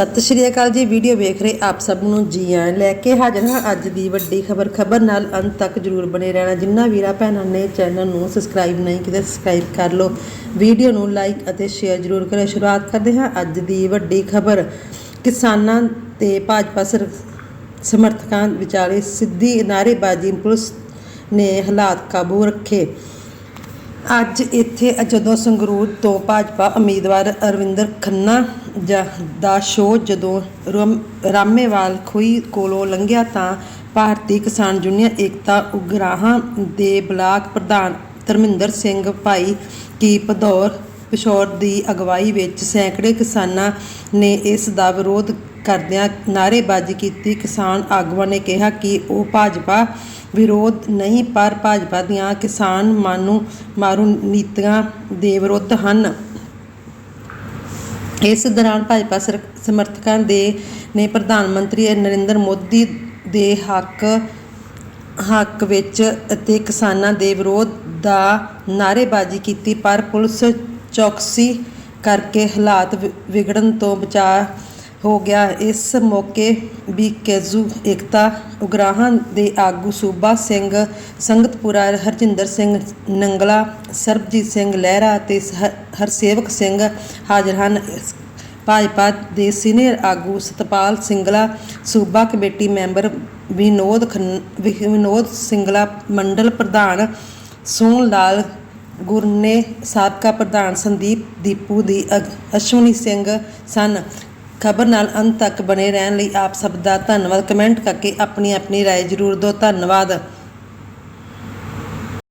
ਸਤਿ ਸ਼੍ਰੀ ਅਕਾਲ ਜੀ, ਵੀਡੀਓ ਵੇਖ ਰਹੇ ਆਪ ਸਭ ਨੂੰ ਜੀ ਆਇਆਂ ਲੈ ਕੇ ਹਾਜ਼ਰ ਹਾਂ ਅੱਜ ਦੀ ਵੱਡੀ ਖਬਰ। ਖਬਰ ਨਾਲ ਅੰਤ ਤੱਕ ਜਰੂਰ ਬਣੇ ਰਹਿਣਾ। ਜਿੰਨਾ ਵੀਰਾਂ, ਭੈਣਾਂ ਨੇ ਚੈਨਲ ਨੂੰ ਸਬਸਕ੍ਰਾਈਬ ਨਹੀਂ ਕੀਤਾ ਸਬਸਕ੍ਰਾਈਬ ਕਰ ਲਓ। ਵੀਡੀਓ ਨੂੰ ਲਾਈਕ ਅਤੇ ਸ਼ੇਅਰ ਜਰੂਰ ਕਰਿਓ ਸ਼ੁਰੂਆਤ ਕਰਦੇ ਹਾਂ ਅੱਜ ਦੀ ਵੱਡੀ ਖਬਰ। ਕਿਸਾਨਾਂ ਤੇ ਭਾਜਪਾ ਸਰ- ਸਮਰਥਕਾਂ ਵਿਚਾਲੇ ਸਿੱਧੀ ਨਾਅਰੇਬਾਜ਼ੀ ਪੁਲਿਸ ਨੇ ਹਾਲਾਤ ਕਾਬੂ ਰੱਖੇ। ਅੱਜ ਇੱਥੇ ਜਦੋਂ ਸੰਗਰੂਰ ਤੋਂ ਭਾਜਪਾ ਉਮੀਦਵਾਰ ਅਰਵਿੰਦਰ ਖੰਨਾ ਜ- ਦਾ ਸ਼ੋਅ ਜਦੋਂ ਰਮ- ਰਾਮੇਵਾਲ ਖੂਹੀ ਕੋਲੋਂ ਲੰਘਿਆ ਤਾਂ ਭਾਰਤੀ ਕਿਸਾਨ ਯੂਨੀਅਨ ਏਕਤਾ ਉਗਰਾਹਾਂ ਦੇ ਬਲਾਕ ਪ੍ਰਧਾਨ ਧਰਮਿੰਦਰ ਸਿੰਘ ਭਾਈ ਕੀ ਭਦੌਰ ਪਿਸ਼ੌਰ ਦੀ ਅਗਵਾਈ ਵਿੱਚ ਸੈਂਕੜੇ ਕਿਸਾਨਾਂ ਨੇ ਇਸ ਦਾ ਵਿਰੋਧ ਕਰਦਿਆਂ ਨਾਅਰੇਬਾਜ਼ੀ ਕੀਤੀ। ਕਿਸਾਨ ਆਗੂਆਂ ਨੇ ਕਿਹਾ ਕਿ ਉਹ ਭਾਜਪਾ ਵਿਰੋਧ ਨਹੀਂ, ਪਰ ਭਾਜਪਾ ਦੀਆਂ ਕਿਸਾਨ ਮਾਨੂ ਮਾਰੂ ਨੀਤੀਆਂ ਦੇ ਵਿਰੁੱਧ ਹਨ। ਇਸ ਦੌਰਾਨ ਭਾਜਪਾ ਸਰ- ਸਮਰਥਕਾਂ ਦੇ, ਨੇ ਪ੍ਰਧਾਨ ਮੰਤਰੀ ਨਰਿੰਦਰ ਮੋਦੀ ਦੇ ਹੱਕ ਹੱਕ ਵਿੱਚ ਅਤੇ ਕਿਸਾਨਾਂ ਦੇ ਵਿਰੋਧ ਦਾ ਨਾਅਰੇਬਾਜ਼ੀ ਕੀਤੀ, ਪਰ ਪੁਲਿਸ ਚੌਕਸੀ ਕਰਕੇ ਹਾਲਾਤ ਵਿ- ਵਿਗੜਨ ਤੋਂ ਬਚਾਅ ਹੋ ਗਿਆ। ਇਸ ਮੌਕੇ ਵੀ ਕੇਜੂ ਏਕਤਾ ਉਗਰਾਹਾਂ ਦੇ ਆਗੂ ਸੂਬਾ ਸਿੰਘ, ਸੰਗਤਪੁਰਾ ਹਰਜਿੰਦਰ ਸਿੰਘ, ਨੰਗਲਾ, ਸਰਬਜੀਤ ਸਿੰਘ ਲਹਿਰਾ ਅਤੇ ਸ- ਹਰਸੇਵਕ ਸਿੰਘ ਹਾਜ਼ਰ ਹਨ। ਭਾਜਪਾ ਦੇ ਸੀਨੀਅਰ ਆਗੂ ਸਤਪਾਲ ਸਿੰਗਲਾ, ਸੂਬਾ ਕਮੇਟੀ ਮੈਂਬਰ ਵਿਨੋਦ ਖੰਨ ਵਿਨੋਦ ਸਿੰਗਲਾ, ਮੰਡਲ ਪ੍ਰਧਾਨ ਸੋਹਣ ਲਾਲ ਗੁਰਨੇ ਸਾਬਕਾ ਪ੍ਰਧਾਨ ਸੰਦੀਪ ਦੀਪੂ ਦੀ ਅਗ- ਅਸ਼ਵਨੀ ਸਿੰਘ ਸਨ ਖਬਰ ਨਾਲ ਅੰਤ ਤੱਕ ਬਣੇ ਰਹਿਣ ਲਈ ਆਪ ਸਭ ਦਾ ਧੰਨਵਾਦ ਕਮੈਂਟ ਕਰਕੇ ਆਪਣੀ ਆਪਣੀ رائے ਜ਼ਰੂਰ ਦਿਓ ਧੰਨਵਾਦ